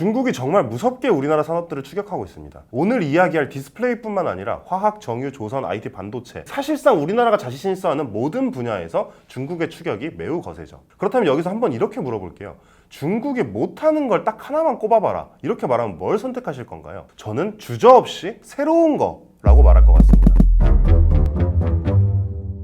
중국이 정말 무섭게 우리나라 산업들을 추격하고 있습니다. 오늘 이야기할 디스플레이뿐만 아니라 화학, 정유, 조선, IT, 반도체 사실상 우리나라가 자신이 있어 하는 모든 분야에서 중국의 추격이 매우 거세죠. 그렇다면 여기서 한번 이렇게 물어볼게요. 중국이 못하는 걸 딱 하나만 꼽아봐라. 이렇게 말하면 뭘 선택하실 건가요? 저는 주저없이 새로운 거라고 말할 것 같습니다.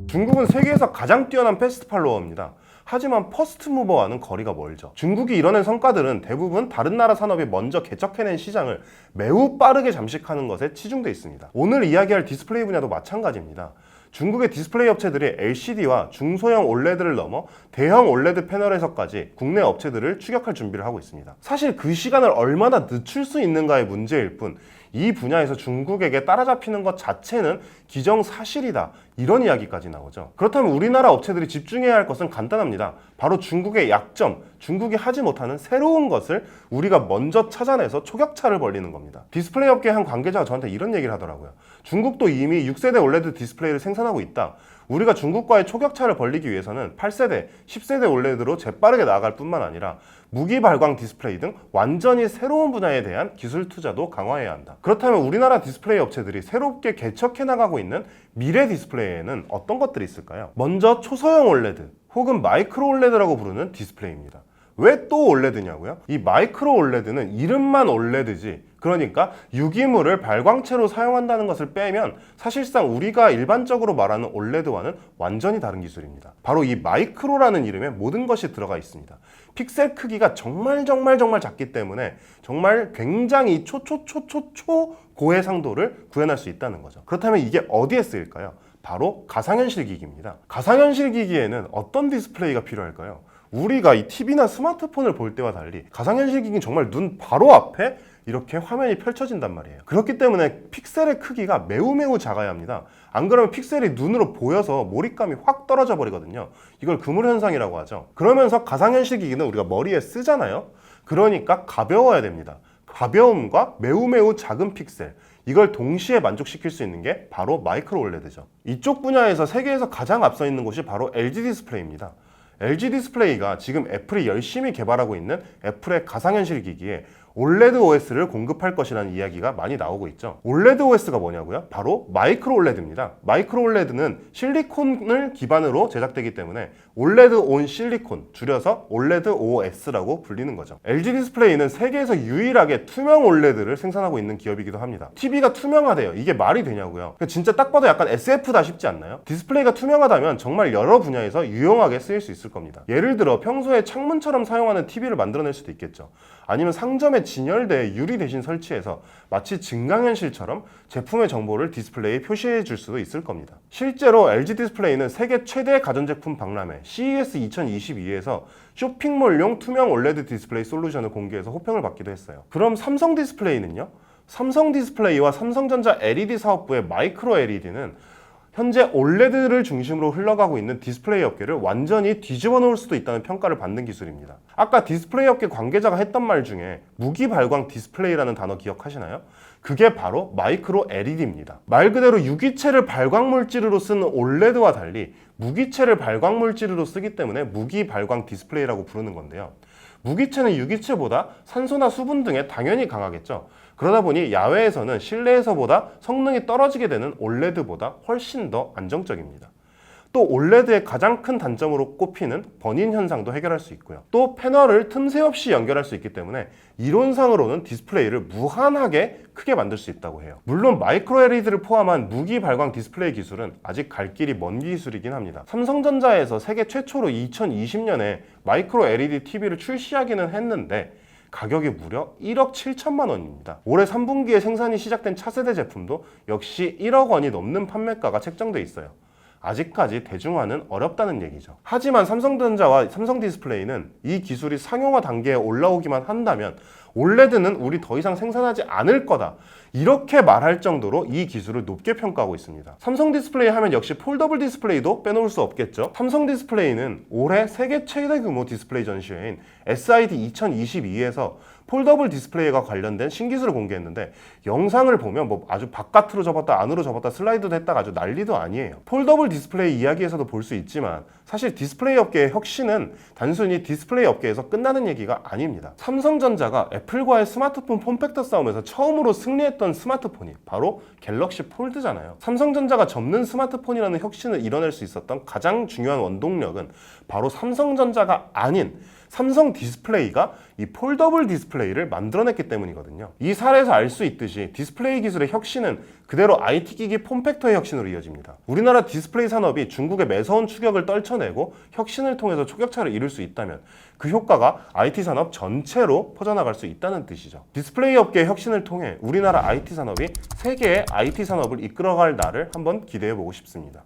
중국은 세계에서 가장 뛰어난 패스트 팔로워입니다. 하지만 퍼스트 무버와는 거리가 멀죠. 중국이 이뤄낸 성과들은 대부분 다른 나라 산업이 먼저 개척해낸 시장을 매우 빠르게 잠식하는 것에 치중돼 있습니다. 오늘 이야기할 디스플레이 분야도 마찬가지입니다. 중국의 디스플레이 업체들이 LCD와 중소형 OLED를 넘어 대형 OLED 패널에서까지 국내 업체들을 추격할 준비를 하고 있습니다. 사실 그 시간을 얼마나 늦출 수 있는가의 문제일 뿐이 분야에서 중국에게 따라잡히는 것 자체는 기정사실이다. 이런 이야기까지 나오죠. 그렇다면 우리나라 업체들이 집중해야 할 것은 간단합니다. 바로 중국의 약점, 중국이 하지 못하는 새로운 것을 우리가 먼저 찾아내서 초격차를 벌리는 겁니다. 디스플레이 업계 한 관계자가 저한테 이런 얘기를 하더라고요. 중국도 이미 6세대 OLED 디스플레이를 생산하고 있다. 우리가 중국과의 초격차를 벌리기 위해서는 8세대, 10세대 OLED로 재빠르게 나아갈 뿐만 아니라 무기 발광 디스플레이 등 완전히 새로운 분야에 대한 기술 투자도 강화해야 한다. 그렇다면 우리나라 디스플레이 업체들이 새롭게 개척해 나가고 있는 미래 디스플레이에는 어떤 것들이 있을까요? 먼저 초소형 OLED 혹은 마이크로 OLED라고 부르는 디스플레이입니다. 왜또 OLED냐고요? 이 마이크로 OLED는 이름만 OLED지 그러니까 유기물을 발광체로 사용한다는 것을 빼면 사실상 우리가 일반적으로 말하는 OLED와는 완전히 다른 기술입니다. 바로 이 마이크로라는 이름에 모든 것이 들어가 있습니다. 픽셀 크기가 정말 정말 정말 작기 때문에 정말 굉장히 초초초초초 고해상도를 구현할 수 있다는 거죠. 그렇다면 이게 어디에 쓰일까요? 바로 가상현실 기기입니다. 가상현실 기기에는 어떤 디스플레이가 필요할까요? 우리가 이 TV나 스마트폰을 볼 때와 달리 가상현실 기기는 정말 눈 바로 앞에 이렇게 화면이 펼쳐진단 말이에요. 그렇기 때문에 픽셀의 크기가 매우 매우 작아야 합니다. 안 그러면 픽셀이 눈으로 보여서 몰입감이 확 떨어져 버리거든요. 이걸 그물 현상이라고 하죠. 그러면서 가상현실 기기는 우리가 머리에 쓰잖아요. 그러니까 가벼워야 됩니다. 가벼움과 매우 매우 작은 픽셀 이걸 동시에 만족시킬 수 있는 게 바로 마이크로 올레드죠. 이쪽 분야에서 세계에서 가장 앞서 있는 곳이 바로 LG 디스플레이입니다. LG 디스플레이가 지금 애플이 열심히 개발하고 있는 애플의 가상현실 기기에 OLED OS를 공급할 것이라는 이야기가 많이 나오고 있죠. OLED OS가 뭐냐고요? 바로 마이크로 OLED입니다. 마이크로 OLED는 실리콘을 기반으로 제작되기 때문에 OLED 온 실리콘, 줄여서 OLED OS라고 불리는 거죠. LG 디스플레이는 세계에서 유일하게 투명 OLED를 생산하고 있는 기업이기도 합니다. TV가 투명하대요. 이게 말이 되냐고요? 진짜 딱 봐도 약간 SF다 싶지 않나요? 디스플레이가 투명하다면 정말 여러 분야에서 유용하게 쓰일 수 있을 겁니다. 예를 들어 평소에 창문처럼 사용하는 TV를 만들어낼 수도 있겠죠. 아니면 상점에 진열대 유리 대신 설치해서 마치 증강현실처럼 제품의 정보를 디스플레이에 표시해 줄 수도 있을 겁니다. 실제로 LG 디스플레이는 세계 최대 가전제품 박람회 CES 2022에서 쇼핑몰용 투명 OLED 디스플레이 솔루션을 공개해서 호평을 받기도 했어요. 그럼 삼성 디스플레이는요? 삼성 디스플레이와 삼성전자 LED 사업부의 마이크로 LED는 현재 OLED를 중심으로 흘러가고 있는 디스플레이 업계를 완전히 뒤집어 놓을 수도 있다는 평가를 받는 기술입니다. 아까 디스플레이 업계 관계자가 했던 말 중에 무기 발광 디스플레이라는 단어 기억하시나요? 그게 바로 마이크로 LED입니다. 말 그대로 유기체를 발광 물질로 쓰는 OLED와 달리 무기체를 발광 물질로 쓰기 때문에 무기 발광 디스플레이라고 부르는 건데요. 무기체는 유기체보다 산소나 수분 등에 당연히 강하겠죠. 그러다 보니 야외에서는 실내에서보다 성능이 떨어지게 되는 OLED보다 훨씬 더 안정적입니다. 또 OLED의 가장 큰 단점으로 꼽히는 번인 현상도 해결할 수 있고요. 또 패널을 틈새 없이 연결할 수 있기 때문에 이론상으로는 디스플레이를 무한하게 크게 만들 수 있다고 해요. 물론 마이크로 LED를 포함한 무기 발광 디스플레이 기술은 아직 갈 길이 먼 기술이긴 합니다. 삼성전자에서 세계 최초로 2020년에 마이크로 LED TV를 출시하기는 했는데 가격이 무려 1억 7천만 원입니다. 올해 3분기에 생산이 시작된 차세대 제품도 역시 1억 원이 넘는 판매가가 책정돼 있어요. 아직까지 대중화는 어렵다는 얘기죠. 하지만 삼성전자와 삼성 디스플레이는 이 기술이 상용화 단계에 올라오기만 한다면 올레드는 우리 더 이상 생산하지 않을 거다. 이렇게 말할 정도로 이 기술을 높게 평가하고 있습니다. 삼성 디스플레이 하면 역시 폴더블 디스플레이도 빼놓을 수 없겠죠. 삼성 디스플레이는 올해 세계 최대 규모 디스플레이 전시회인 SID 2022에서 폴더블 디스플레이가 관련된 신기술을 공개했는데 영상을 보면 뭐 아주 바깥으로 접었다 안으로 접었다 슬라이드도 했다가 아주 난리도 아니에요. 폴더블 디스플레이 이야기에서도 볼 수 있지만 사실 디스플레이 업계의 혁신은 단순히 디스플레이 업계에서 끝나는 얘기가 아닙니다. 삼성전자가 애플과의 스마트폰 폼팩터 싸움에서 처음으로 승리했던 스마트폰이 바로 갤럭시 폴드잖아요. 삼성전자가 접는 스마트폰이라는 혁신을 이뤄낼 수 있었던 가장 중요한 원동력은 바로 삼성전자가 아닌 삼성 디스플레이가 이 폴더블 디스플레이를 만들어냈기 때문이거든요. 이 사례에서 알 수 있듯이 디스플레이 기술의 혁신은 그대로 IT 기기 폼팩터의 혁신으로 이어집니다. 우리나라 디스플레이 산업이 중국의 매서운 추격을 떨쳐내고 혁신을 통해서 초격차를 이룰 수 있다면 그 효과가 IT 산업 전체로 퍼져나갈 수 있다는 뜻이죠. 디스플레이 업계의 혁신을 통해 우리나라 IT 산업이 세계의 IT 산업을 이끌어갈 날을 한번 기대해 보고 싶습니다.